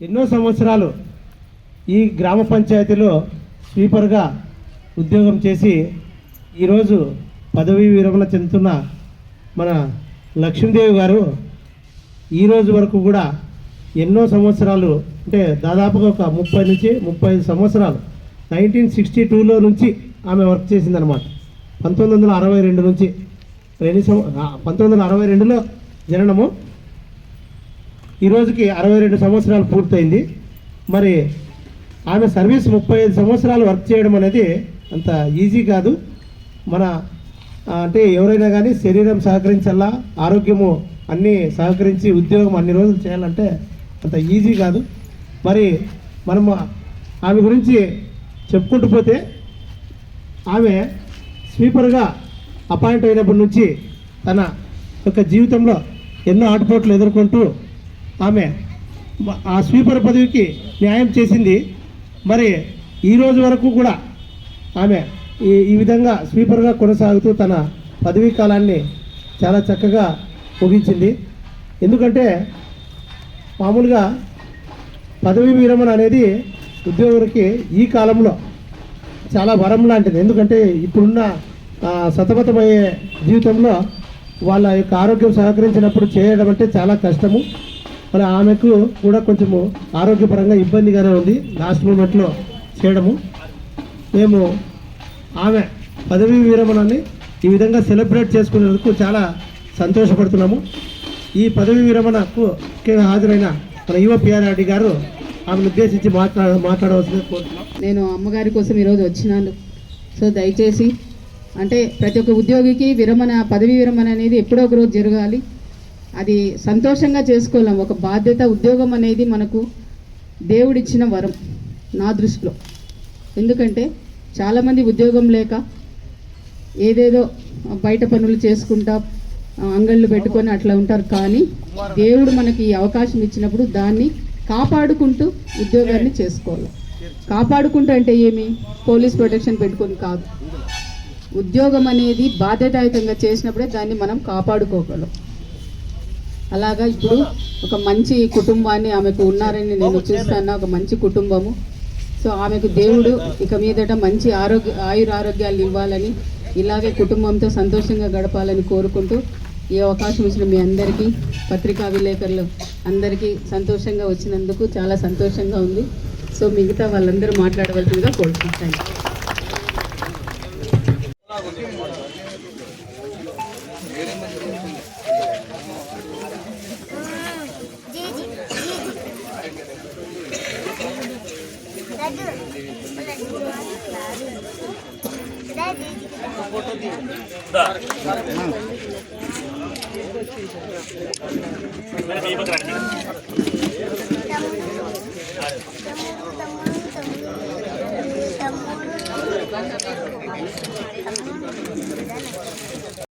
ఎన్నో సంవత్సరాలు ఈ గ్రామ పంచాయతీలో స్వీపర్గా ఉద్యోగం చేసి ఈరోజు పదవీ విరమణ చెందుతున్న మన లక్ష్మీదేవి గారు ఈ రోజు వరకు కూడా ఎన్నో సంవత్సరాలు అంటే దాదాపుగా ఒక ముప్పై నుంచి ముప్పై ఐదు సంవత్సరాలు నైన్టీన్ సిక్స్టీ టూలో నుంచి ఆమె వర్క్ చేసిందనమాట పంతొమ్మిది వందల అరవై రెండు నుంచి రెండు సంవ పంతొమ్మిది వందల అరవై రెండులో జననము ఈ రోజుకి అరవై రెండు సంవత్సరాలు పూర్తయింది. మరి ఆమె సర్వీస్ ముప్పై ఐదు సంవత్సరాలు వర్క్ చేయడం అనేది అంత ఈజీ కాదు. మన అంటే ఎవరైనా కానీ శరీరం సహకరించాలా ఆరోగ్యము అన్నీ సహకరించి ఉద్యోగం అన్ని రోజులు చేయాలంటే అంత ఈజీ కాదు. మరి మనము ఆమె గురించి చెప్పుకుంటూ పోతే ఆమె స్వీపర్గా అపాయింట్ అయినప్పటి నుంచి తన యొక్క జీవితంలో ఎన్నో ఆటపోట్లు ఎదుర్కొంటూ ఆమె ఆ స్వీపర్ పదవికి న్యాయం చేసింది. మరి ఈ రోజు వరకు కూడా ఆమె ఈ ఈ విధంగా స్వీపర్గా కొనసాగుతూ తన పదవీ కాలాన్ని చాలా చక్కగా ముగించింది. ఎందుకంటే మామూలుగా పదవీ విరమణ అనేది ఉద్యోగులకి ఈ కాలంలో చాలా వరం లాంటిది. ఎందుకంటే ఇప్పుడున్న సతమతమయ్యే జీవితంలో వాళ్ళ యొక్క ఆరోగ్యం సహకరించినప్పుడు చేయడం అంటే చాలా కష్టము. మరి ఆమెకు కూడా కొంచెము ఆరోగ్యపరంగా ఇబ్బందిగానే ఉంది. లాస్ట్ మూమెంట్లో చేయడము. మేము ఆమె పదవీ విరమణని ఈ విధంగా సెలబ్రేట్ చేసుకునేందుకు చాలా సంతోషపడుతున్నాము. ఈ పదవీ విరమణకు ముఖ్యంగా హాజరైన మన యువ పిఆర్ఆర్డి గారు ఆమెను ఉద్దేశించి మాట్లా మాట్లాడవలసింది కోరుతున్నాం. నేను అమ్మగారి కోసం ఈరోజు వచ్చినాను. సో దయచేసి అంటే ప్రతి ఒక్క ఉద్యోగికి విరమణ పదవి విరమణ అనేది ఎప్పుడో ఒక రోజు జరగాలి. అది సంతోషంగా చేసుకోలేం ఒక బాధ్యత ఉద్యోగం అనేది మనకు దేవుడిచ్చిన వరం నా దృష్టిలో. ఎందుకంటే చాలామంది ఉద్యోగం లేక ఏదేదో బయట పనులు చేసుకుంటా అంగళ్ళు పెట్టుకొని అట్లా ఉంటారు. కానీ దేవుడు మనకి ఈ అవకాశం ఇచ్చినప్పుడు దాన్ని కాపాడుకుంటూ ఉద్యోగాన్ని చేసుకోవాలి. కాపాడుకుంటూ అంటే ఏమి? పోలీస్ ప్రొటెక్షన్ పెట్టుకొని కాదు. ఉద్యోగం అనేది బాధ్యతాయుతంగా చేసినప్పుడే దాన్ని మనం కాపాడుకోగలం. అలాగా ఇప్పుడు ఒక మంచి కుటుంబాన్ని ఆమెకు ఉన్నారని నేను చూస్తాను. ఒక మంచి కుటుంబము. సో ఆమెకు దేవుడు ఇక మీదట మంచి ఆరోగ్య ఆయుర ఆరోగ్యాలు ఇవ్వాలని ఇలాగే కుటుంబంతో సంతోషంగా గడపాలని కోరుకుంటూ ఈ అవకాశం ఇచ్చిన మీ అందరికీ పత్రికా విలేకరులు అందరికీ సంతోషంగా వచ్చినందుకు చాలా సంతోషంగా ఉంది. సో మిగతా వాళ్ళందరూ మాట్లాడవలసిందిగా కోరుకుంటాను మేడం Terima kasih.